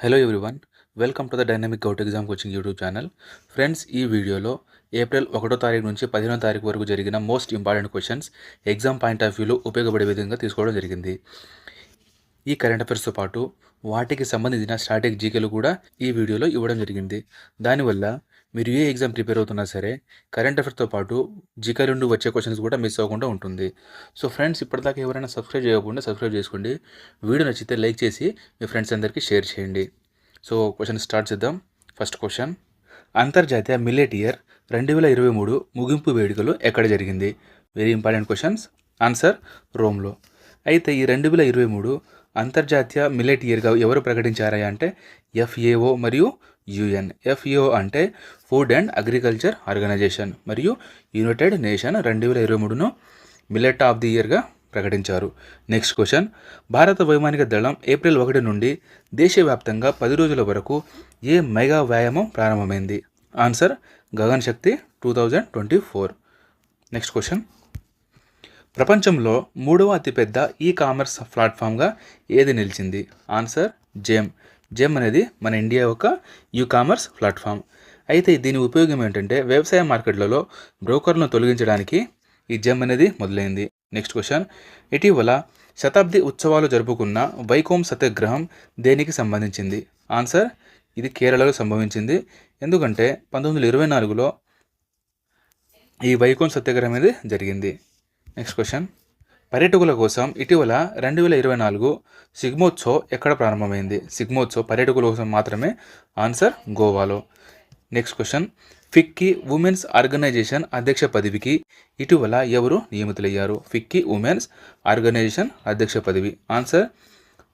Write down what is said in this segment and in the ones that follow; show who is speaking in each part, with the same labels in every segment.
Speaker 1: Hello everyone welcome to the dynamic govt exam coaching YouTube channel friends ఈ వీడియోలో April ఒకటో తారీఖు నుంచి పదిహేనో తారీఖు వరకు జరిగిన most important questions exam point of వ్యూలో ఉపయోగపడే విధంగా తీసుకోవడం జరిగింది. ఈ కరెంట్ అఫైర్స్తో పాటు వాటికి సంబంధించిన స్టాటిక్ జీకేలు కూడా ఈ వీడియోలో ఇవ్వడం జరిగింది. దానివల్ల మీరు ఏ ఎగ్జామ్ ప్రిపేర్ అవుతున్నా సరే కరెంట్ అఫైర్స్తో పాటు జీకే నుండి వచ్చే క్వశ్చన్స్ కూడా మిస్ అవ్వకుండా ఉంటుంది. సో ఫ్రెండ్స్ ఇప్పటిదాకా ఎవరైనా సబ్స్క్రైబ్ చేయకుండా సబ్స్క్రైబ్ చేసుకోండి. వీడియో నచ్చితే లైక్ చేసి మీ ఫ్రెండ్స్ అందరికీ షేర్ చేయండి. సో క్వశ్చన్ స్టార్ట్ చేద్దాం. ఫస్ట్ క్వశ్చన్ అంతర్జాతీయ మిల్లెట్ ఇయర్ రెండు వేల ఇరవై మూడు ముగింపు వేడుకలు ఎక్కడ జరిగింది? వెరీ ఇంపార్టెంట్ క్వశ్చన్స్ ఆన్సర్ రోమ్లో అయితే ఈ రెండు వేల ఇరవై మూడు అంతర్జాతీయ మిల్లెట్ ఇయర్గా ఎవరు ప్రకటించారా అంటే ఎఫ్ఏఓ మరియు యుఎన్ ఎఫ్ఈఓ అంటే ఫుడ్ అండ్ అగ్రికల్చర్ ఆర్గనైజేషన్ మరియు యునైటెడ్ నేషన్ రెండు వేల ఇరవై మూడును మిల్లెట్ ఆఫ్ ది ఇయర్గా ప్రకటించారు. Next question. భారత వైమానిక దళం ఏప్రిల్ ఒకటి నుండి దేశవ్యాప్తంగా పది రోజుల వరకు ఏ మెగా వ్యాయామం ప్రారంభమైంది? Answer Gagan Shakti two thousand twenty four. Next question. ప్రపంచంలో మూడవ అతిపెద్ద ఈ కామర్స్ ప్లాట్ఫామ్గా ఏది నిలిచింది? ఆన్సర్ జేమ్. జెమ్ అనేది మన ఇండియా యొక్క యూ కామర్స్ ప్లాట్ఫామ్ అయితే దీని ఉపయోగం ఏంటంటే వ్యవసాయ మార్కెట్లలో బ్రోకర్లను తొలగించడానికి ఈ జెమ్ అనేది మొదలైంది. నెక్స్ట్ క్వశ్చన్ ఇటీవల శతాబ్ది ఉత్సవాలు జరుపుకున్న వైకోమ్ సత్యాగ్రహం దేనికి సంబంధించింది? ఆన్సర్ ఇది కేరళలో సంభవించింది. ఎందుకంటే పంతొమ్మిది వందల ఇరవై నాలుగులో ఈ వైకోమ్ సత్యాగ్రహం అనేది జరిగింది. నెక్స్ట్ క్వశ్చన్ పర్యాటకుల కోసం ఇటీవల రెండు వేల ఇరవై నాలుగు సిగ్మోత్సవ్ ఎక్కడ ప్రారంభమైంది? సిగ్మోత్సవ్ పర్యాటకుల కోసం మాత్రమే? ఆన్సర్ గోవాలో. Next question. FICCI women's organization అధ్యక్ష పదవికి ఇటీవల ఎవరు నియమితులయ్యారు? ఫిక్కీ ఉమెన్స్ ఆర్గనైజేషన్ అధ్యక్ష పదవి. Answer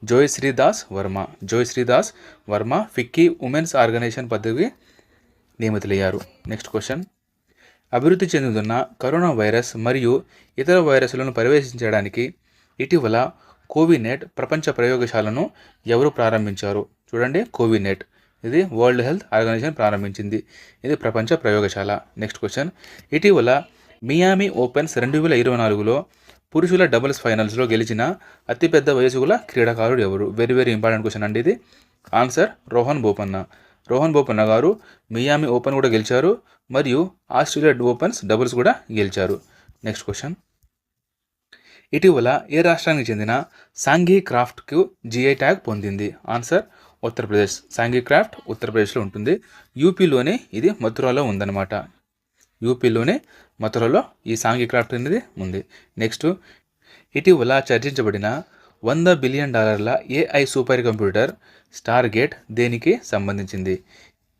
Speaker 1: Joy Sridas Varma. Joy Sridas Varma FICCI women's organization పదవి నియమితులయ్యారు. Next question. అభివృద్ధి చెందుతున్న కరోనా వైరస్ మరియు ఇతర వైరస్లను పర్యవేక్షించడానికి ఇటీవల కోవినెట్ ప్రపంచ ప్రయోగశాలను ఎవరు ప్రారంభించారు? చూడండి కోవినెట్. ఇది వరల్డ్ హెల్త్ ఆర్గనైజేషన్ ప్రారంభించింది. ఇది ప్రపంచ ప్రయోగశాల. Next question. ఇటీవల మియామి ఓపెన్స్ రెండు వేల ఇరవై నాలుగులో పురుషుల డబుల్స్ ఫైనల్స్లో గెలిచిన అతిపెద్ద వయసుగుల క్రీడాకారుడు ఎవరు? వెరీ వెరీ ఇంపార్టెంట్ క్వశ్చన్ అండి ఇది. Answer Rohan Bopanna. Rohan Bopanna garu Miami open కూడా గెలిచారు మరియు ఆస్ట్రేలియా ఓపెన్స్ డబుల్స్ కూడా గెలిచారు. Next question. ఇటీవల ఏ రాష్ట్రానికి చెందిన సాంఘీ క్రాఫ్ట్కు జిఐ ట్యాగ్ పొందింది? ఆన్సర్ ఉత్తరప్రదేశ్. సాంఘీ క్రాఫ్ట్ ఉత్తరప్రదేశ్లో ఉంటుంది. యూపీలోనే ఇది మథురాలో ఉందన్నమాట. యూపీలోనే మథురలో ఈ సాంఘీ క్రాఫ్ట్ అనేది ఉంది. నెక్స్ట్ ఇటీవల చర్చించబడిన వంద బిలియన్ డాలర్ల AI super computer star gate దేనికి సంబంధించింది?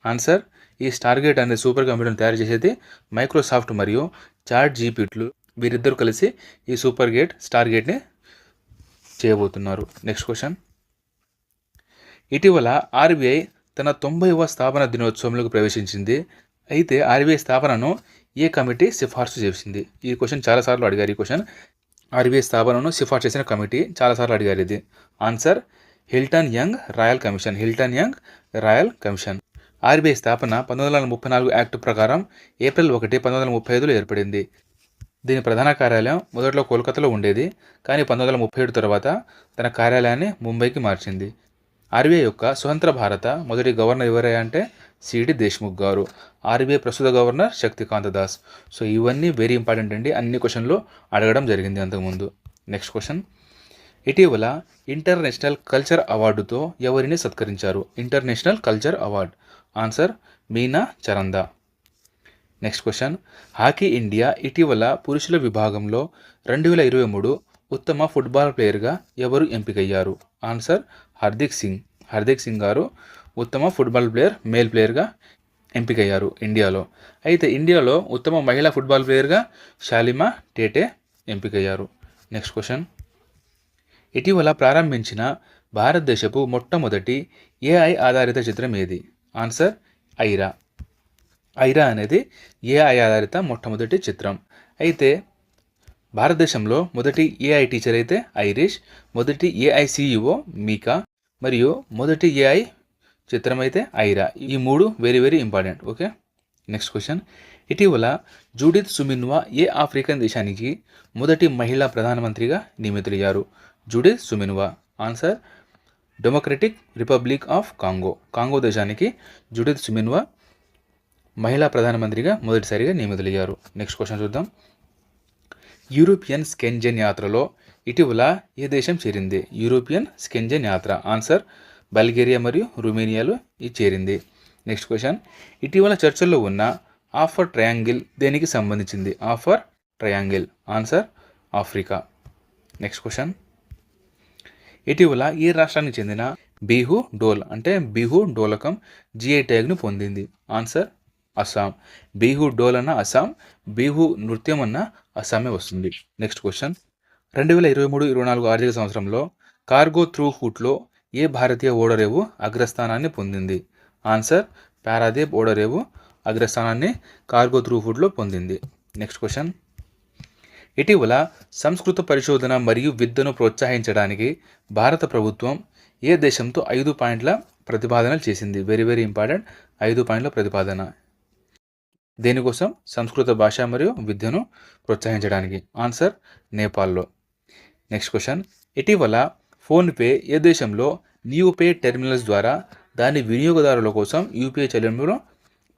Speaker 1: ఆన్సర్ ఈ స్టార్ గేట్ అనే సూపర్ కంప్యూటర్ని తయారు చేసేది మైక్రోసాఫ్ట్ మరియు చాట్ జీపీట్లు. వీరిద్దరు కలిసి ఈ సూపర్ గేట్ స్టార్ గేట్ని చేయబోతున్నారు. Next question. ఇటీవల ఆర్బీఐ తన తొంభైవ స్థాపన దినోత్సవంలోకి ప్రవేశించింది. అయితే ఆర్బీఐ స్థాపనను ఏ కమిటీ సిఫార్సు చేసింది? ఈ క్వశ్చన్ చాలాసార్లు అడిగారు. ఈ క్వశ్చన్ ఆర్బీఐ స్థాపనను సిఫార్సు చేసిన కమిటీ చాలాసార్లు అడిగారు ఇది. Answer Hilton Young Royal Commission. Hilton Young Royal Commission. RBI స్థాపన పంతొమ్మిది వందల ముప్పై నాలుగు యాక్ట్ ప్రకారం ఏప్రిల్ ఒకటి పంతొమ్మిది వందల ముప్పై ఐదులో ఏర్పడింది. దీని ప్రధాన కార్యాలయం మొదట్లో కోల్కతాలో ఉండేది కానీ పంతొమ్మిది వందల ముప్పై ఏడు తర్వాత తన కార్యాలయాన్ని ముంబైకి మార్చింది. ఆర్బీఐ యొక్క స్వతంత్ర భారత మొదటి గవర్నర్ ఎవరయ్యా అంటే సిడి దేశ్ముఖ్ గారు. ఆర్బీఐ ప్రస్తుత గవర్నర్ శక్తికాంత దాస్. సో ఇవన్నీ వెరీ ఇంపార్టెంట్ అండి. అన్ని క్వశ్చన్లు అడగడం జరిగింది అంతకుముందు. నెక్స్ట్ క్వశ్చన్ ఇటీవల ఇంటర్నేషనల్ కల్చర్ అవార్డుతో ఎవరిని సత్కరించారు? International culture award answer Meena Charanda. Next question hockey India ఇటీవల పురుషుల విభాగంలో రెండు వేల ఇరవై మూడు ఉత్తమ ఫుట్బాల్ ప్లేయర్గా ఎవరు ఎంపికయ్యారు? ఆన్సర్ హార్దిక్ సింగ్. హార్దిక్ సింగ్ గారు ఉత్తమ ఫుట్బాల్ ప్లేయర్ మేల్ ప్లేయర్గా ఎంపికయ్యారు ఇండియాలో. అయితే ఇండియాలో ఉత్తమ మహిళా ఫుట్బాల్ ప్లేయర్గా షాలిమా టేటే ఎంపికయ్యారు. Next question. ఇటీవల ప్రారంభించిన భారతదేశపు మొట్టమొదటి ఏఐ ఆధారిత చిత్రం ఏది? ఆన్సర్ ఐరా. ఐరా అనేది ఏఐ ఆధారిత మొట్టమొదటి చిత్రం. అయితే భారతదేశంలో మొదటి ఏఐ టీచర్ అయితే ఐరిష్ మొదటి ఏఐసీఈఓ మీకా మరియు మొదటి ఏఐ చిత్రం అయితే ఐరా. ఈ మూడు very very important okay next question ఇటీవల జూడిత్ సుమిన్వా ఏ ఆఫ్రికన్ దేశానికి మొదటి మహిళా ప్రధానమంత్రిగా నియమితులయ్యారు? Judith Suminwa. Answer Democratic Republic of Congo Congo దేశానికి జూడిత్ సుమిన్వా మహిళా ప్రధానమంత్రిగా మొదటిసారిగా నియమితులయ్యారు. నెక్స్ట్ క్వశ్చన్ చూద్దాం. యూరోపియన్ స్కెంజన్ యాత్రలో ఇటీవల ఏ దేశం చేరింది? యూరోపియన్ స్కెంజెన్ యాత్ర. ఆన్సర్ బల్గేరియా మరియు రుమేనియాలో ఇది చేరింది. Next question. ఇటీవల చర్చల్లో ఉన్న ఆఫర్ ట్రయాంగిల్ దేనికి సంబంధించింది? Afar Triangle. Answer Africa. Next question. ఇటీవల ఏ రాష్ట్రానికి చెందిన బీహు డోల్ అంటే బీహు డోలకం జిఐ ట్యాగ్ను పొందింది? ఆన్సర్ అస్సాం. బీహు డోల్ అన్న అస్సాం బీహు నృత్యం అన్న అస్సామే వస్తుంది. Next question. రెండు వేల ఇరవై మూడు ఇరవై నాలుగు ఆర్థిక సంవత్సరంలో కార్గో త్రూ హూట్లో ఏ భారతీయ ఓడరేవు అగ్రస్థానాన్ని పొందింది? ఆన్సర్ పారాదీప్ ఓడరేవు అగ్రస్థానాన్ని కార్గో త్రూ హుడ్లో పొందింది. Next question. ఇటీవల సంస్కృత పరిశోధన మరియు విద్యను ప్రోత్సహించడానికి భారత ప్రభుత్వం ఏ దేశంతో ఐదు పాయింట్ల ప్రతిపాదనలు చేసింది? వెరీ వెరీ ఇంపార్టెంట్ ఐదు పాయింట్ల ప్రతిపాదన. దేనికోసం? సంస్కృత భాష మరియు విద్యను ప్రోత్సహించడానికి. ఆన్సర్ నేపాల్లో. నెక్స్ట్ క్వశ్చన్ ఇటీవల ఫోన్పే ఏ దేశంలో న్యూ పే టెర్మినల్స్ ద్వారా దాని వినియోగదారుల కోసం యూపీఐ చెల్లింపును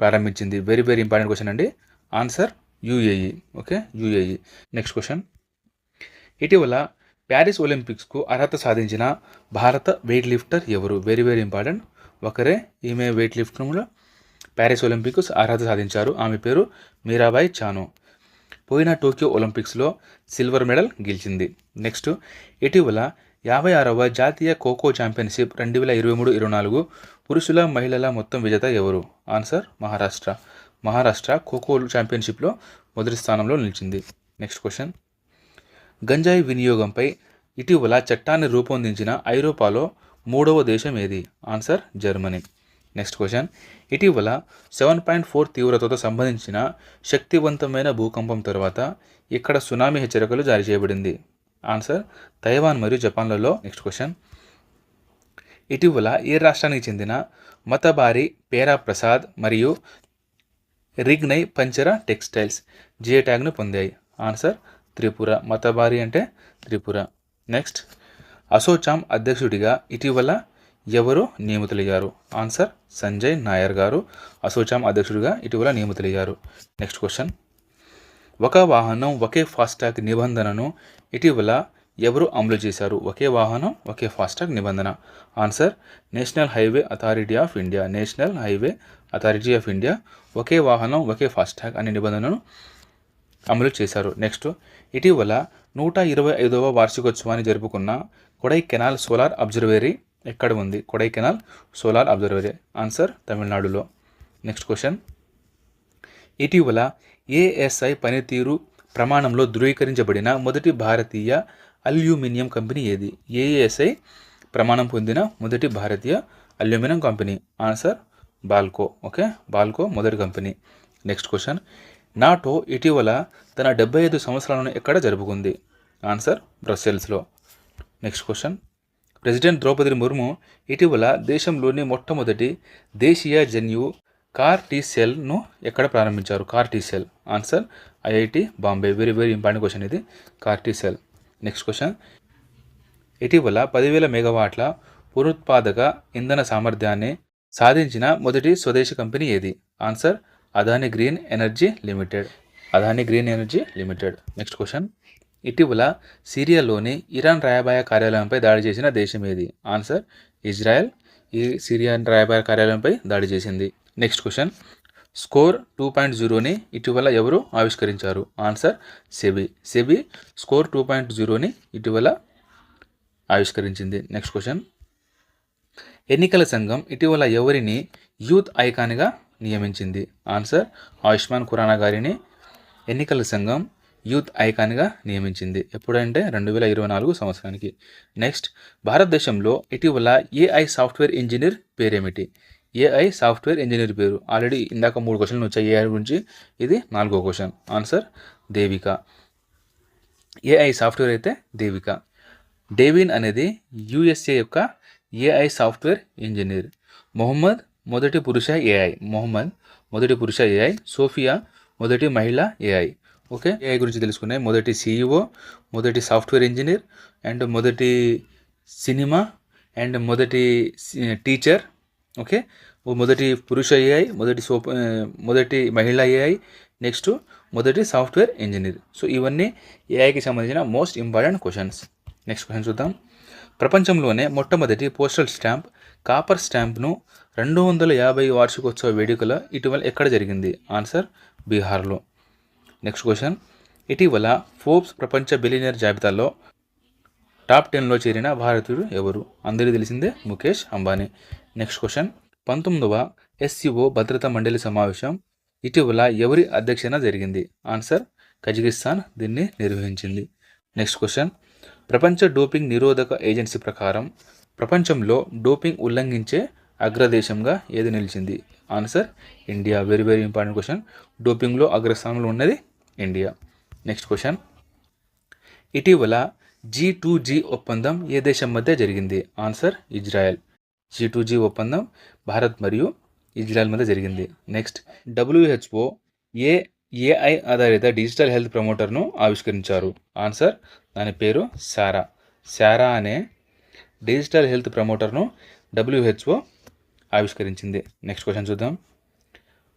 Speaker 1: ప్రారంభించింది? వెరీ వెరీ ఇంపార్టెంట్ క్వశ్చన్ అండి. Answer UAE okay UAE next question ఇటీవల ప్యారిస్ ఒలింపిక్స్కు అర్హత సాధించిన భారత వెయిట్ లిఫ్టర్ ఎవరు? వెరీ వెరీ ఇంపార్టెంట్ ఒకరే ఈమె వెయిట్ లిఫ్టింగ్లో ప్యారిస్ ఒలింపిక్స్ అర్హత సాధించారు. ఆమె పేరు మీరాబాయి చాను. పోయిన టోక్యో ఒలింపిక్స్లో సిల్వర్ మెడల్ గెలిచింది. నెక్స్ట్ ఇటీవల యాభై ఆరవ జాతీయ ఖోఖో ఛాంపియన్షిప్ రెండు వేల ఇరవై మూడు ఇరవై నాలుగు పురుషుల మహిళల మొత్తం విజేత ఎవరు? ఆన్సర్ మహారాష్ట్ర. మహారాష్ట్ర ఖోఖో ఛాంపియన్షిప్లో మొదటి స్థానంలో నిలిచింది. Next question. గంజాయి వినియోగంపై ఇటీవల చట్టాన్ని రూపొందించిన ఐరోపాలో మూడవ దేశం ఏది? Answer Germany. నెక్స్ట్ క్వశ్చన్ ఇటీవల సెవెన్ పాయింట్ ఫోర్ తీవ్రతతో సంబంధించిన శక్తివంతమైన భూకంపం తర్వాత ఇక్కడ సునామీ హెచ్చరికలు జారీ చేయబడింది. ఆన్సర్ తైవాన్ మరియు జపాన్లలో. నెక్స్ట్ క్వశ్చన్ ఇటీవల ఏ రాష్ట్రానికి చెందిన మతబారి పేరా ప్రసాద్ మరియు రిగ్నై పంచర టెక్స్టైల్స్ జిఏ ట్యాగ్ను పొందాయి? ఆన్సర్ త్రిపుర. మతబారి అంటే త్రిపుర. నెక్స్ట్ అసోచామ్ అధ్యక్షుడిగా ఇటీవల ఎవరు నియమితులయ్యారు ఆన్సర్ సంజయ్ నాయర్ గారు. అసోచాం అధ్యక్షుడిగా ఇటీవల నియమితులయ్యారు నెక్స్ట్ క్వశ్చన్ ఒక వాహనం ఒకే ఫాస్టాగ్ నిబంధనను ఇటీవల ఎవరు అమలు చేశారు? ఒకే వాహనం ఒకే ఫాస్టాగ్ నిబంధన. Answer National Highway Authority of India National Highway Authority of India ఒకే వాహనం ఒకే ఫాస్టాగ్ అనే నిబంధనను అమలు చేశారు. నెక్స్ట్ ఇటీవల నూట ఇరవై ఐదవ వార్షికోత్సవాన్ని జరుపుకున్న కొడై కెనాల్ సోలార్ అబ్జర్వేరీ ఎక్కడ ఉంది? కొడైకెనాల్ సోలార్ అబ్జర్వేరీ ఆన్సర్ తమిళనాడులో. నెక్స్ట్ క్వశ్చన్ ఇటీవల ఏఎస్ఐ పనితీరు ప్రమాణంలో ధృవీకరించబడిన మొదటి భారతీయ అల్యూమినియం కంపెనీ ఏది? ఏఎస్ఐ ప్రమాణం పొందిన మొదటి భారతీయ aluminium company. Answer BALCO. Okay BALCO మొదటి కంపెనీ. నెక్స్ట్ క్వశ్చన్ నాటో ఇటీవల తన డెబ్బై ఐదు సంవత్సరాలను ఎక్కడ జరుపుకుంది? Answer బ్రస్సెల్స్లో next question president Droupadi Murmu ఇటీవల దేశంలోని మొట్టమొదటి దేశీయ జన్యు కార్ టీ సెల్ను ఎక్కడ ప్రారంభించారు? CAR T cell. Answer IIT Bombay. Very very important question ఇది. CAR T cell. Next question ఇటీవల పదివేల మెగావాట్ల పునరుత్పాదక ఇంధన సామర్థ్యాన్ని సాధించిన మొదటి స్వదేశీ కంపెనీ ఏది? Answer Adani Green Energy Limited Adani Green Energy Limited next question ఇటీవల సిరియాలోని ఇరాన్ రాయబార కార్యాలయంపై దాడి చేసిన దేశం ఏది? Answer Israel. ఈ సిరియా రాయబార కార్యాలయంపై దాడి చేసింది. Next question score two point జీరోని ఇటీవల ఎవరు ఆవిష్కరించారు? Answer SEBI. SEBI score two point జీరోని ఇటీవల ఆవిష్కరించింది. నెక్స్ట్ క్వశ్చన్ ఎన్నికల సంఘం ఇటీవల ఎవరిని యూత్ ఐకాన్గా నియమించింది? ఆన్సర్ ఆయుష్మాన్ ఖురానా గారిని. ఎన్నికల సంఘం యూత్ ఐకాన్గా నియమించింది. ఎప్పుడంటే రెండు వేల ఇరవై నాలుగు సంవత్సరానికి. నెక్స్ట్ భారతదేశంలో ఇటీవల ఏఐ సాఫ్ట్వేర్ ఇంజనీర్ పేరేమిటి? ఏఐ సాఫ్ట్వేర్ ఇంజనీర్ పేరు. ఆల్రెడీ ఇందాక మూడు క్వశ్చన్లు వచ్చాయి. ఏఐ గురించి ఇది నాలుగో question. Answer Devika. AI software అయితే దేవిక. డేవిన్ అనేది యుఎస్ఏ యొక్క ఏఐ సాఫ్ట్వేర్ ఇంజనీర్. మొహమ్మద్ మొదటి పురుష ఏఐ మొహమ్మద్ మొదటి పురుష ఏఐ సోఫియా మొదటి మహిళ ఏఐ ఓకే? ఏఐ గురించి తెలుసుకున్నాయి మొదటి సీఈఓ మొదటి సాఫ్ట్వేర్ ఇంజనీర్ అండ్ మొదటి సినిమా అండ్ మొదటి టీచర్ ఓకే? మొదటి పురుష ఏఐ మొదటి సోప్ మొదటి మహిళ ఏఐ నెక్స్ట్ మొదటి సాఫ్ట్వేర్ ఇంజనీర్. సో ఇవన్నీ ఏఐకి సంబంధించిన most important questions. Next question చూద్దాం. ప్రపంచంలోనే మొట్టమొదటి పోస్టల్ స్టాంప్ కాపర్ స్టాంప్ను రెండు వందల యాభై వార్షికోత్సవ వేడుకల ఇటీవల ఎక్కడ జరిగింది? ఆన్సర్ బీహార్లో. నెక్స్ట్ క్వశ్చన్ ఇటీవల ఫోర్బ్స్ ప్రపంచ బిలినియర్ జాబితాలో టాప్ టెన్లో చేరిన భారతీయుడు ఎవరు? అందరికీ తెలిసిందే ముఖేష్ అంబానీ. నెక్స్ట్ క్వశ్చన్ పంతొమ్మిదవ ఎస్సీఓ భద్రతా మండలి సమావేశం ఇటీవల ఎవరి అధ్యక్షన జరిగింది? ఆన్సర్ కజకిస్తాన్ దీన్ని నిర్వహించింది. నెక్స్ట్ క్వశ్చన్ ప్రపంచ డోపింగ్ నిరోధక ఏజెన్సీ ప్రకారం ప్రపంచంలో డోపింగ్ ఉల్లంఘించే అగ్రదేశంగా ఏది నిలిచింది? Answer India. Very very important question డోపింగ్లో అగ్రస్థానంలో ఉన్నది ఇండియా నెక్స్ట్ క్వశ్చన్ ఇటీవల జీ టూ జీ ఒప్పందం ఏ దేశం మధ్య జరిగింది? Answer Israel G two G ఒప్పందం భారత్ మరియు ఇజ్రాయెల్ మధ్య జరిగింది. నెక్స్ట్ డబ్ల్యూహెచ్ఓ ఏ ఏఐ ఆధారిత డిజిటల్ హెల్త్ ప్రమోటర్ను ఆవిష్కరించారు? ఆన్సర్ దాని పేరు శారా శారా అనే డిజిటల్ హెల్త్ ప్రమోటర్ను డబ్ల్యూహెచ్ఓ ఆవిష్కరించింది. నెక్స్ట్ క్వశ్చన్ చూద్దాం.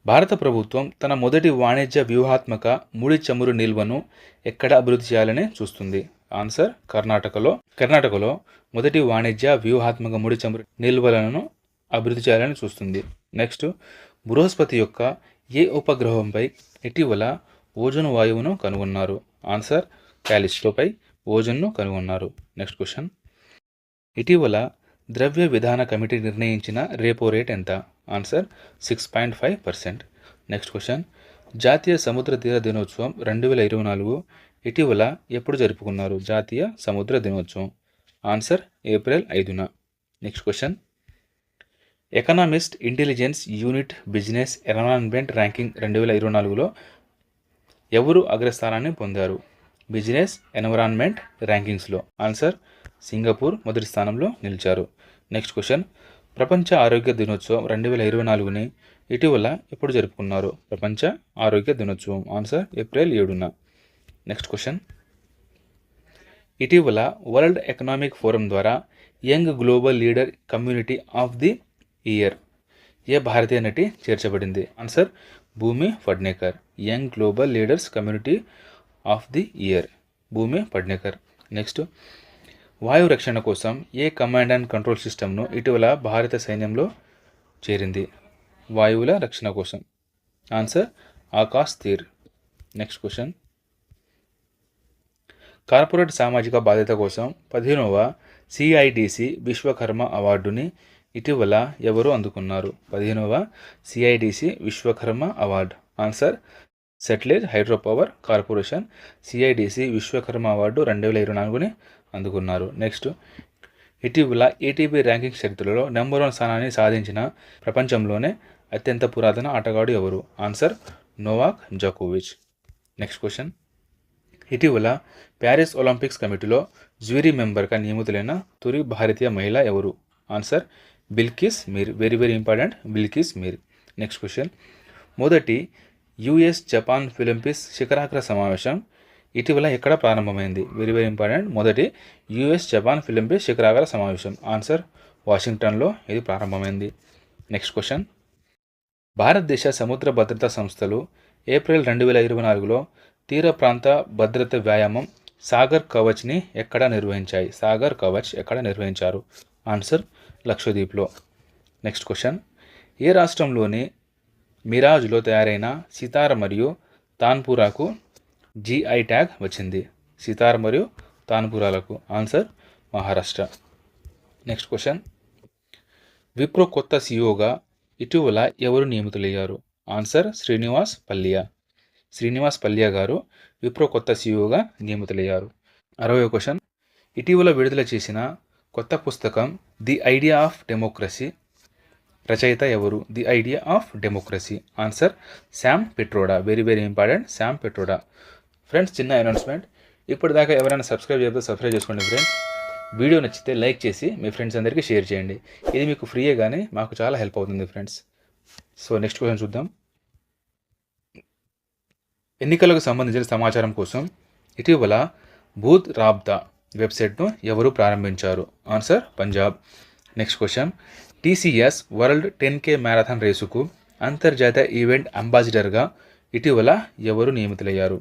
Speaker 1: భారత ప్రభుత్వం తన మొదటి వాణిజ్య వ్యూహాత్మక ముడి చమురు నిల్వను ఎక్కడ అభివృద్ధి చేయాలని చూస్తుంది. ఆన్సర్ కర్ణాటకలో. కర్ణాటకలో మొదటి వాణిజ్య వ్యూహాత్మక ముడి చమురు నిల్వలను అభివృద్ధి చేయాలని చూస్తుంది. నెక్స్ట్ బృహస్పతి యొక్క ఏ ఉపగ్రహంపై ఇటీవల ఓజోన్ వాయువును కనుగొన్నారు? ఆన్సర్ క్యాలిస్టోపై ఓజోన్ను కనుగొన్నారు. Next question. ఇటీవల ద్రవ్య విధాన కమిటీ నిర్ణయించిన రేపో రేట్ ఎంత? Answer six point five percent next question జాతీయ సముద్ర తీర దినోత్సవం రెండు వేల ఇరవై నాలుగు ఇటీవల ఎప్పుడు జరుపుకున్నారు? జాతీయ సముద్ర దినోత్సవం. ఆన్సర్ ఏప్రిల్ ఐదున. Next question Economist intelligence unit business environment ranking రెండు వేల ఇరవై నాలుగులో ఎవరు అగ్రస్థానాన్ని పొందారు? బిజినెస్ ఎన్వరాన్మెంట్ ర్యాంకింగ్స్లో ఆన్సర్ సింగపూర్ మొదటి స్థానంలో నిలిచారు. Next question. ప్రపంచ ఆరోగ్య దినోత్సవం రెండు వేల ఇరవై నాలుగుని ఇటీవల ఎప్పుడు జరుపుకున్నారు? ప్రపంచ ఆరోగ్య దినోత్సవం. ఆన్సర్ ఏప్రిల్ ఏడున. Next question. ఇటీవల వరల్డ్ ఎకనామిక్ ఫోరం ద్వారా young global leader community of the year ఏ భారతీయ నటి చేర్చబడింది? Answer Bhumi Pednekar young global leaders community of the year. Bhumi Pednekar next. వాయు రక్షణ కోసం ఏ కమాండ్ అండ్ కంట్రోల్ సిస్టమ్ను ఇటీవల భారత సైన్యంలో చేరింది? వాయువుల రక్షణ కోసం. Answer Akash Teer. Next question corporate సామాజిక బాధ్యత కోసం పదిహేనవ సిఐడిసి విశ్వకర్మ అవార్డుని ఇటీవల ఎవరు అందుకున్నారు? పదిహేనవ C I D C Vishwakarma award. Answer Satluj hydro power corporation C I D C Vishwakarma award రెండు వేల ఇరవై నాలుగుని అందుకున్నారు. నెక్స్ట్ ఇటీవల ఏటీపీ ర్యాంకింగ్ చరిత్రలో నెంబర్ వన్ స్థానాన్ని సాధించిన ప్రపంచంలోనే అత్యంత పురాతన ఆటగాడు ఎవరు? ఆన్సర్ నోవాక్ జోకోవిచ్ నెక్స్ట్ క్వశ్చన్ ఇటీవల ప్యారిస్ ఒలింపిక్స్ కమిటీలో జ్యూరీ మెంబర్గా నియమితులైన తొలి భారతీయ మహిళ ఎవరు? Answer Bilkis Mir very very important Bilkis Mir next question మొదటి యుఎస్ జపాన్ ఫిలింపిక్స్ శిఖరాగ్ర సమావేశం ఇటీవల ఎక్కడ ప్రారంభమైంది? Very very important. మొదటి యుఎస్ జపాన్ ఫిలింపిక్స్ శిఖరాగర సమావేశం. ఆన్సర్ వాషింగ్టన్లో ఇది ప్రారంభమైంది. Next question. భారతదేశ సముద్ర భద్రతా సంస్థలు ఏప్రిల్ రెండు వేల ఇరవై నాలుగులో తీర ప్రాంత భద్రత వ్యాయామం సాగర్ కవచ్ని ఎక్కడ నిర్వహించాయి? సాగర్ కవచ్ ఎక్కడ నిర్వహించారు? ఆన్సర్ లక్షద్వీప్లో. Next question. ఏ రాష్ట్రంలోని మిరాజ్లో తయారైన సితార మరియు తాన్పురాకు జిఐ ట్యాగ్ వచ్చింది. సితార్ మరియు తాన్పురాలకు. Answer Maharashtra. Next question Wipro కొత్త సీఈఓగా ఇటీవల ఎవరు నియమితులయ్యారు? ఆన్సర్ శ్రీనివాస్ పల్లియా. శ్రీనివాస్ పల్లియా గారు విప్రో కొత్త సీఈఓగా నియమితులయ్యారు. అరవై క్వశ్చన్ ఇటీవల విడుదల చేసిన కొత్త పుస్తకం ది ఐడియా ఆఫ్ డెమోక్రసీ రచయిత ఎవరు? The idea of democracy answer Sam Pitroda very very important Sam Pitroda friends చిన్న అనౌన్స్మెంట్ ఇప్పటిదాకా ఎవరైనా సబ్స్క్రైబ్ చేయకపోతే సబ్స్క్రైబ్ చేసుకోండి ఫ్రెండ్స్ వీడియో నచ్చితే లైక్ చేసి మీ ఫ్రెండ్స్ అందరికీ షేర్ చేయండి. ఇది మీకు ఫ్రీయే కానీ మాకు చాలా హెల్ప్ అవుతుంది ఫ్రెండ్స్ సో నెక్స్ట్ క్వశ్చన్ చూద్దాం. ఎన్నికలకు సంబంధించిన సమాచారం కోసం ఇటీవల బూత్ రాబ్దా వెబ్సైట్ను ఎవరు ప్రారంభించారు? Answer Punjab next question TCS world ten K marathon రేసుకు అంతర్జాతీయ ఈవెంట్ అంబాసిడర్గా ఇటీవల ఎవరు నియమితులయ్యారు?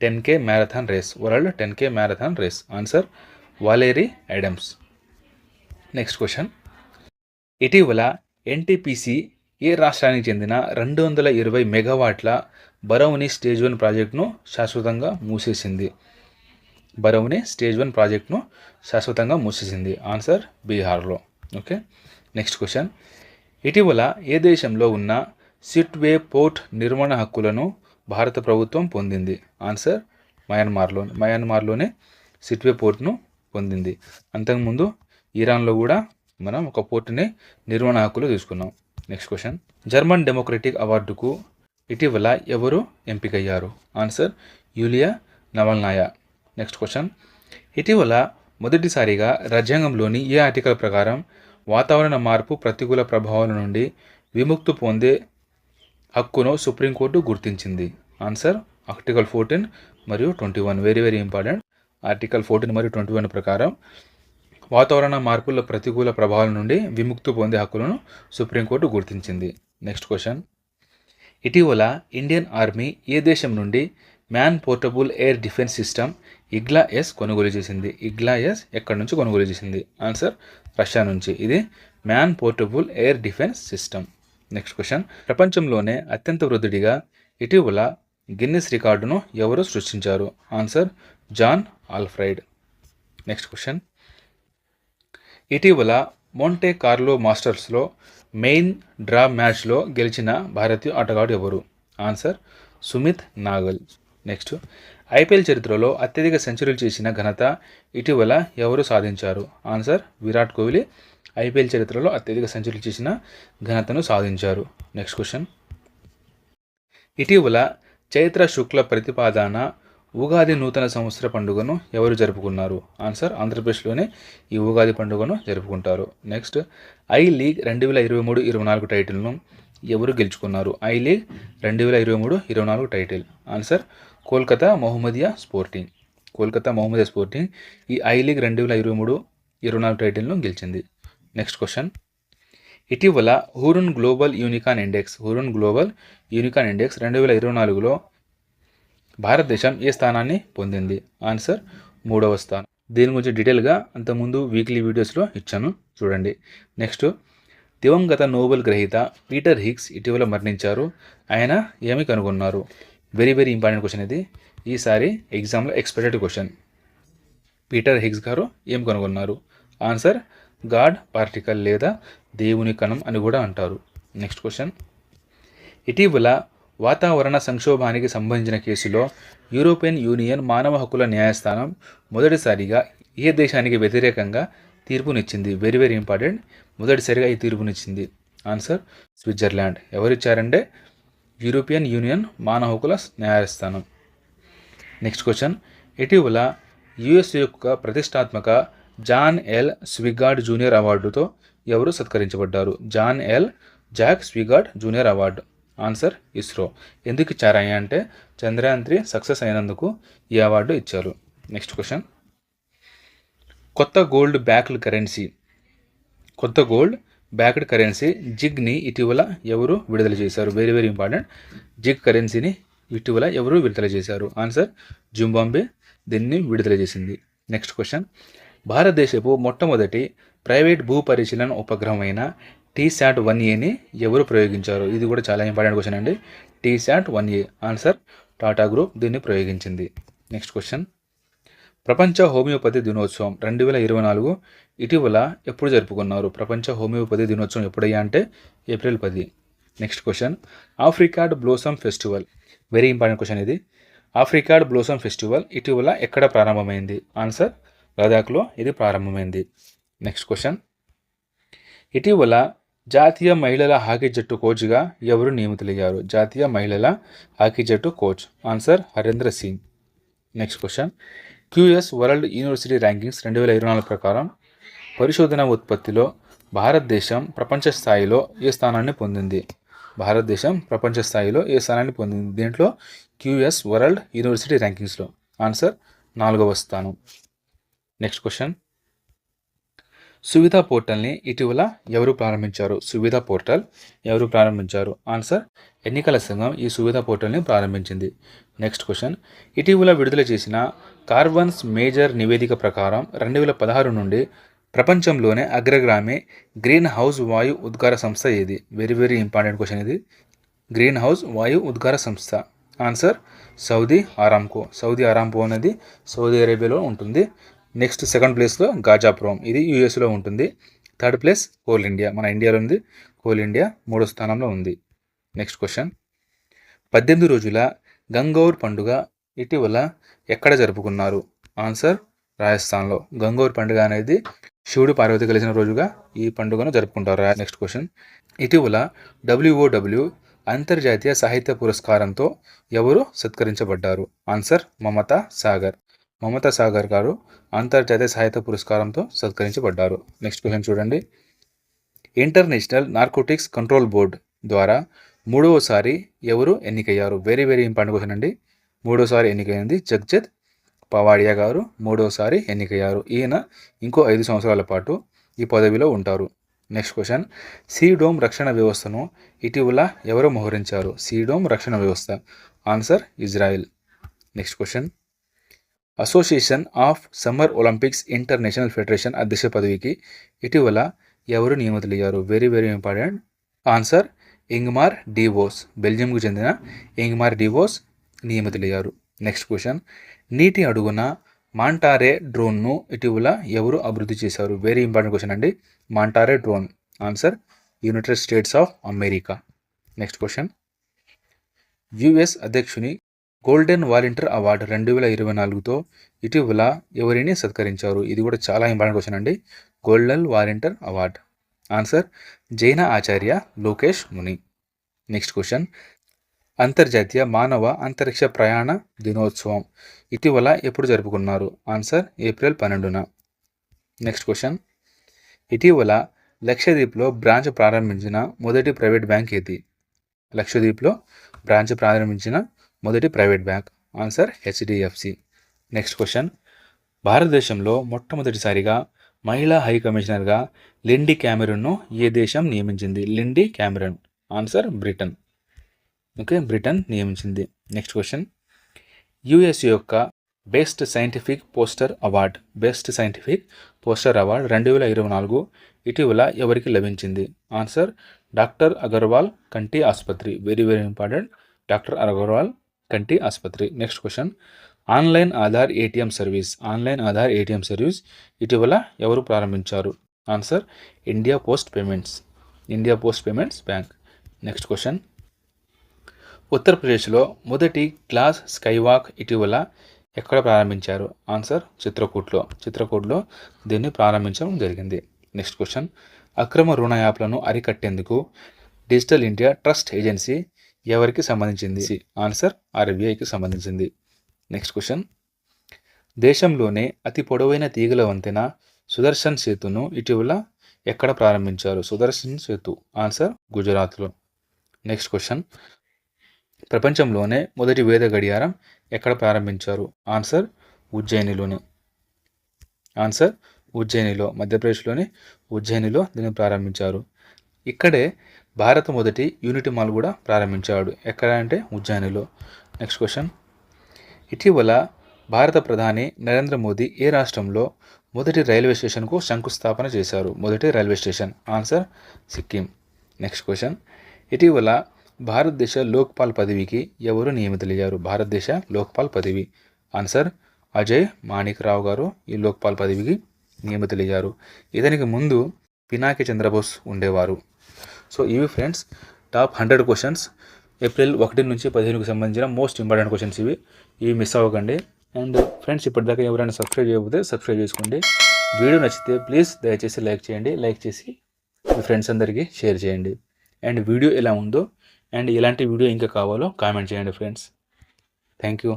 Speaker 1: Ten K marathon race. World ten K marathon race. Answer Valerie Adams. Next question. ఇటీవల ఎన్టీపీసీ ఏ రాష్ట్రానికి చెందిన రెండు వందల ఇరవై మెగావాట్ల బరౌని స్టేజ్ వన్ ప్రాజెక్టును శాశ్వతంగా మూసేసింది? బరౌని స్టేజ్ వన్ ప్రాజెక్టును శాశ్వతంగా మూసేసింది. ఆన్సర్ బీహార్లో. ఓకే? Next question. ఇటీవల ఏ దేశంలో ఉన్న సిట్వే పోర్ట్ నిర్మాణ హక్కులను భారత ప్రభుత్వం పొందింది. ఆన్సర్ మయన్మార్లో మయన్మార్లోనే సిట్వే పోర్ట్ను పొందింది. అంతకుముందు ఇరాన్లో కూడా మనం ఒక పోర్టుని నిర్మాణ హక్కులు తీసుకున్నాం. నెక్స్ట్ క్వశ్చన్ జర్మన్ డెమోక్రటిక్ అవార్డుకు ఇటీవల ఎవరు ఎంపికయ్యారు? Answer Yulia Navalnaya next question ఇటీవల మొదటిసారిగా రాజ్యాంగంలోని ఏ ఆర్టికల్ ప్రకారం వాతావరణ మార్పు ప్రతికూల ప్రభావాల నుండి విముక్తి పొందే హక్కును సుప్రీంకోర్టు గుర్తించింది. ఆన్సర్ ఆర్టికల్ ఫోర్టీన్ మరియు twenty one. Very very important article fourteen మరియు ట్వంటీ వన్ ప్రకారం వాతావరణ మార్పుల ప్రతికూల ప్రభావాల నుండి విముక్తి పొందే హక్కులను సుప్రీంకోర్టు గుర్తించింది. నెక్స్ట్ క్వశ్చన్ ఇటీవల ఇండియన్ ఆర్మీ ఏ దేశం నుండి man portable air defence system Igla S కొనుగోలు చేసింది? ఇగ్లా ఎస్ ఎక్కడి నుంచి కొనుగోలు చేసింది? ఆన్సర్ రష్యా నుంచి. ఇది man portable air defence system. Next question ప్రపంచంలోనే అత్యంత వృద్ధుడిగా ఇటీవల గిన్నిస్ రికార్డును ఎవరు సృష్టించారు? Answer John Alfred next question ఇటీవల మోంటే కార్లో మాస్టర్స్లో మెయిన్ డ్రా మ్యాచ్లో గెలిచిన భారతీయ ఆటగాడు ఎవరు? Answer Sumit Nagal next IPL చరిత్రలో అత్యధిక సెంచరీలు చేసిన ఘనత ఇటీవల ఎవరు సాధించారు? ఆన్సర్ విరాట్ కోహ్లీ. ఐపీఎల్ చరిత్రలో అత్యధిక సెంచరీలు చేసిన ఘనతను సాధించారు. నెక్స్ట్ క్వశ్చన్ ఇటీవల చైత్ర శుక్ల ప్రతిపాదన ఉగాది నూతన సంవత్సర పండుగను ఎవరు జరుపుకున్నారు? ఆన్సర్ ఆంధ్రప్రదేశ్లోనే ఈ ఉగాది పండుగను జరుపుకుంటారు. నెక్స్ట్ ఐ లీగ్ రెండు వేల ఇరవై మూడు ఇరవై నాలుగు టైటిల్ను ఎవరు గెలుచుకున్నారు? ఐ లీగ్ రెండు వేల ఇరవై మూడు ఇరవై నాలుగు title. Answer Kolkata Mohammedan sporting. Kolkata Mohammedan sporting ఈ ఐ లీగ్ రెండు వేల ఇరవై మూడు ఇరవై నాలుగు టైటిల్ను గెలిచింది. నెక్స్ట్ క్వశ్చన్ ఇటీవల Hurun global unicorn index Hurun global unicorn index రెండు వేల ఇరవై నాలుగులో భారతదేశం ఏ స్థానాన్ని పొందింది? ఆన్సర్ మూడవ స్థానం. దీని గురించి డీటెయిల్గా అంతకుముందు వీక్లీ వీడియోస్లో ఇచ్చాను. చూడండి. నెక్స్ట్ దివంగత నోబెల్ గ్రహీత పీటర్ హిగ్స్ ఇటీవల మరణించారు. ఆయన ఏమి కనుగొన్నారు? వెరీ వెరీ ఇంపార్టెంట్ క్వశ్చన్ ఇది. ఈసారి ఎగ్జామ్లో ఎక్స్పెక్టెడ్ క్వశ్చన్ పీటర్ హిగ్స్ గారు ఏం కనుగొన్నారు? ఆన్సర్ గాడ్ పార్టికల్ లేదా దేవుని కణం అని కూడా అంటారు. నెక్స్ట్ క్వశ్చన్ ఇటీవల వాతావరణ సంక్షోభానికి సంబంధించిన కేసులో యూరోపియన్ యూనియన్ మానవ హక్కుల న్యాయస్థానం మొదటిసారిగా ఏ దేశానికి వ్యతిరేకంగా తీర్పునిచ్చింది? వెరీ వెరీ ఇంపార్టెంట్ మొదటిసారిగా ఈ తీర్పునిచ్చింది. ఆన్సర్ స్విట్జర్లాండ్ ఎవరిచ్చారంటే యూరోపియన్ యూనియన్ మానవ హక్కుల న్యాయస్థానం. నెక్స్ట్ క్వశ్చన్ ఇటీవల యుఎస్ యొక్క ప్రతిష్టాత్మక జాన్ ఎల్. స్విగార్డ్ జూనియర్ అవార్డుతో ఎవరు సత్కరించబడ్డారు? John L. Jack Swigert junior award. Answer ISRO. ఎందుకు ఇచ్చారాయి అంటే చంద్రయాన్ త్రీ సక్సెస్ అయినందుకు ఈ అవార్డు ఇచ్చారు. Next question. కొత్త గోల్డ్ బ్యాక్డ్ కరెన్సీ. కొత్త గోల్డ్ బ్యాక్డ్ కరెన్సీ జిగ్ని ఇటీవల ఎవరు విడుదల చేశారు? వెరీ వెరీ ఇంపార్టెంట్ జిగ్ కరెన్సీని ఇటీవల ఎవరు విడుదల చేశారు? ఆన్సర్ జింబాంబే దీన్ని విడుదల చేసింది. నెక్స్ట్ క్వశ్చన్ భారతదేశపు మొట్టమొదటి ప్రైవేట్ భూ పరిశీలన ఉపగ్రహమైన టీశాట్ వన్ ఏని ఎవరు ప్రయోగించారు? ఇది కూడా చాలా ఇంపార్టెంట్ క్వశ్చన్ అండి. T Sat one A. Answer Tata group దీన్ని ప్రయోగించింది. నెక్స్ట్ క్వశ్చన్ ప్రపంచ హోమియోపతి దినోత్సవం రెండు వేల ఇరవై నాలుగు ఇటీవల ఎప్పుడు జరుపుకున్నారు? ప్రపంచ హోమియోపతి దినోత్సవం ఎప్పుడయ్యా అంటే ఏప్రిల్ పది. Next question apricot blossom festival. Very important question ఇది. ఆఫ్రికాడ్ బ్లోసమ్ ఫెస్టివల్ ఇటీవల ఎక్కడ ప్రారంభమైంది? ఆన్సర్ లదాఖ్లో ఇది ప్రారంభమైంది. నెక్స్ట్ క్వశ్చన్ ఇటీవల జాతీయ మహిళల హాకీ జట్టు కోచ్గా ఎవరు నియమితులయ్యారు? జాతీయ మహిళల హాకీ జట్టు coach answer Harendra Singh. Next question QS world university rankings రెండు వేల ఇరవై నాలుగు ప్రకారం పరిశోధన ఉత్పత్తిలో భారతదేశం ప్రపంచ స్థాయిలో ఏ స్థానాన్ని పొందింది? భారతదేశం ప్రపంచ స్థాయిలో ఏ స్థానాన్ని పొందింది? దీంట్లో క్యూఎస్ వరల్డ్ యూనివర్సిటీ ర్యాంకింగ్స్లో ఆన్సర్ నాలుగవ స్థానం. నెక్స్ట్ క్వశ్చన్ సువిధా పోర్టల్ని ఇటీవల ఎవరు ప్రారంభించారు? సువిధా పోర్టల్ ఎవరు ప్రారంభించారు? ఆన్సర్ ఎన్నికల సంఘం ఈ సువిధా పోర్టల్ని ప్రారంభించింది. నెక్స్ట్ క్వశ్చన్ ఇటీవల విడుదల చేసిన కార్బన్స్ మేజర్ నివేదిక ప్రకారం రెండు వేల పదహారు నుండి ప్రపంచంలోనే అగ్రగ్రామి గ్రీన్ హౌస్ వాయు ఉద్గార సంస్థ ఏది? వెరీ వెరీ ఇంపార్టెంట్ క్వశ్చన్ ఇది. గ్రీన్ హౌస్ వాయు ఉద్గార సంస్థ. Answer Saudi Aramco Saudi Aramco అనేది సౌదీ అరేబియాలో ఉంటుంది. నెక్స్ట్ సెకండ్ ప్లేస్లో గాజాపురం. ఇది యూఎస్లో ఉంటుంది. Third place Coal India. మన ఇండియాలో ఉంది. కోల్ ఇండియా మూడో స్థానంలో ఉంది. Next question. పద్దెనిమిది రోజుల గంగౌర్ పండుగ ఇటీవల ఎక్కడ జరుపుకున్నారు? ఆన్సర్ రాజస్థాన్లో. గంగౌర్ పండుగ అనేది శివుడు పార్వతి కలిసిన రోజుగా ఈ పండుగను జరుపుకుంటారు. Next question. ఇటీవల డబ్ల్యూఓడబ్ల్యూ అంతర్జాతీయ సాహిత్య పురస్కారంతో ఎవరు సత్కరించబడ్డారు? ఆన్సర్ మమతా సాగర్. మమతా సాగర్ గారు అంతర్జాతీయ సాహిత్య పురస్కారంతో సత్కరించబడ్డారు. నెక్స్ట్ క్వశ్చన్ చూడండి. ఇంటర్నేషనల్ నార్కోటిక్స్ కంట్రోల్ బోర్డ్ ద్వారా మూడవసారి ఎవరు ఎన్నికయ్యారు? వెరీ వెరీ ఇంపార్టెంట్ క్వశ్చన్ అండి. మూడోసారి ఎన్నికైంది జగ్జత్ పవాడియా గారు. మూడోసారి ఎన్నికయ్యారు. ఈయన ఇంకో ఐదు సంవత్సరాల పాటు ఈ పదవిలో ఉంటారు. నెక్స్ట్ క్వశ్చన్ సీడోమ్ రక్షణ వ్యవస్థను ఇటీవల ఎవరు మోహరించారు? సీడోమ్ రక్షణ వ్యవస్థ. Answer Israel next question association of summer Olympics international federation అధ్యక్ష పదవికి ఇటీవల ఎవరు నియమితులయ్యారు? Very very important answer Ingmar De Vos బెల్జియంకు చెందిన ఇంగ్మార్ డివోస్ నియమితులయ్యారు. నెక్స్ట్ క్వశ్చన్ నీటి అడుగున మాంటారే డ్రోన్ను ఇటీవల ఎవరు అభివృద్ధి చేశారు? వెరీ ఇంపార్టెంట్ క్వశ్చన్ అండి. Manta ray drone answer United States of America next question US అధ్యక్షుని గోల్డెన్ వాలంటీర్ అవార్డు రెండు వేల ఇరవై నాలుగుతో ఇటీవల ఎవరిని సత్కరించారు? ఇది కూడా చాలా ఇంపార్టెంట్ క్వశ్చన్ అండి. Golden volunteer award. Answer Jain Acharya Lokesh Muni. Next question అంతర్జాతీయ మానవ అంతరిక్ష ప్రయాణ దినోత్సవం ఇటీవల ఎప్పుడు జరుపుకున్నారు? ఆన్సర్ ఏప్రిల్ పన్నెండున. నెక్స్ట్ క్వశ్చన్ ఇటీవల లక్షద్వీప్లో బ్రాంచ్ ప్రారంభించిన మొదటి ప్రైవేట్ బ్యాంక్ ఏది? లక్షద్వీప్లో బ్రాంచ్ ప్రారంభించిన మొదటి private bank answer HDFC next question. భారతదేశంలో మొట్టమొదటిసారిగా మహిళా హై కమిషనర్గా లిండి క్యామెరన్ను ఏ దేశం నియమించింది? Lindy Cameron. Answer Britain. Okay Britain నియమించింది. Next question. యుఎస్ యొక్క best scientific poster award. Best scientific poster award రెండు వేల ఇరవై నాలుగు ఇటీవల ఎవరికి లభించింది? ఆన్సర్ డాక్టర్ అగర్వాల్ కంటి ఆసుపత్రి. Very very important doctor Agarwal కంటి ఆసుపత్రి. Next question online Aadhaar ATM service online Aadhaar ATM service ఇటీవల ఎవరు ప్రారంభించారు? Answer India post payments India post payments bank next question ఉత్తరప్రదేశ్లో మొదటి క్లాస్ స్కైవాక్ ఇటీవల ఎక్కడ ప్రారంభించారు? ఆన్సర్ చిత్రకూట్లో. చిత్రకూట్లో దీన్ని ప్రారంభించడం జరిగింది. నెక్స్ట్ క్వశ్చన్ అక్రమ రుణ యాప్లను అరికట్టేందుకు డిజిటల్ ఇండియా ట్రస్ట్ ఏజెన్సీ ఎవరికి సంబంధించింది? ఆన్సర్ ఆర్బీఐకి సంబంధించింది. నెక్స్ట్ క్వశ్చన్ దేశంలోనే అతి పొడవైన తీగల వంతెన సుదర్శన్ సేతును ఇటీవల ఎక్కడ ప్రారంభించారు? సుదర్శన్ సేతు. ఆన్సర్ గుజరాత్లో. నెక్స్ట్ క్వశ్చన్ ప్రపంచంలోనే మొదటి వేద గడియారం ఎక్కడ ప్రారంభించారు? ఆన్సర్ ఉజ్జయినిలోని. ఆన్సర్ ఉజ్జయినిలో మధ్యప్రదేశ్లోని ఉజ్జయినిలో దీన్ని ప్రారంభించారు. ఇక్కడే భారత మొదటి యూనిటీ మాల్ కూడా ప్రారంభించాడు. ఎక్కడ అంటే ఉజ్జయినిలో. నెక్స్ట్ క్వశ్చన్ ఇటీవల భారత ప్రధాని నరేంద్ర మోదీ ఏ రాష్ట్రంలో మొదటి రైల్వే స్టేషన్కు శంకుస్థాపన చేశారు? మొదటి railway station. Answer Sikkim next question ఇటీవల భారతదేశ లోక్పాల్ పదవికి ఎవరు నియమితులయ్యారు? భారతదేశ లోక్పాల్ పదవి. ఆన్సర్ అజయ్ మాణిక్ రావు గారు ఈ లోక్పాల్ పదవికి నియమితులయ్యారు. ఇతనికి ముందు పినాకి చంద్రబోస్ ఉండేవారు. సో ఇవి friends top hundred questions. April ఒకటి నుంచి పదిహేనుకు సంబంధించిన మోస్ట్ ఇంపార్టెంట్ క్వశ్చన్స్ ఇవి. ఇవి మిస్ అవ్వకండి. అండ్ ఫ్రెండ్స్ ఇప్పటిదాకా ఎవరైనా సబ్స్క్రైబ్ చేయకపోతే సబ్స్క్రైబ్ చేసుకోండి. వీడియో నచ్చితే ప్లీజ్ దయచేసి లైక్ చేయండి. లైక్ చేసి మీ ఫ్రెండ్స్ అందరికీ షేర్ చేయండి. అండ్ వీడియో ఎలా ఉందో అండ్ ఎలాంటి వీడియో ఇంకా కావాలో కామెంట్ చేయండి ఫ్రెండ్స్. Thank you.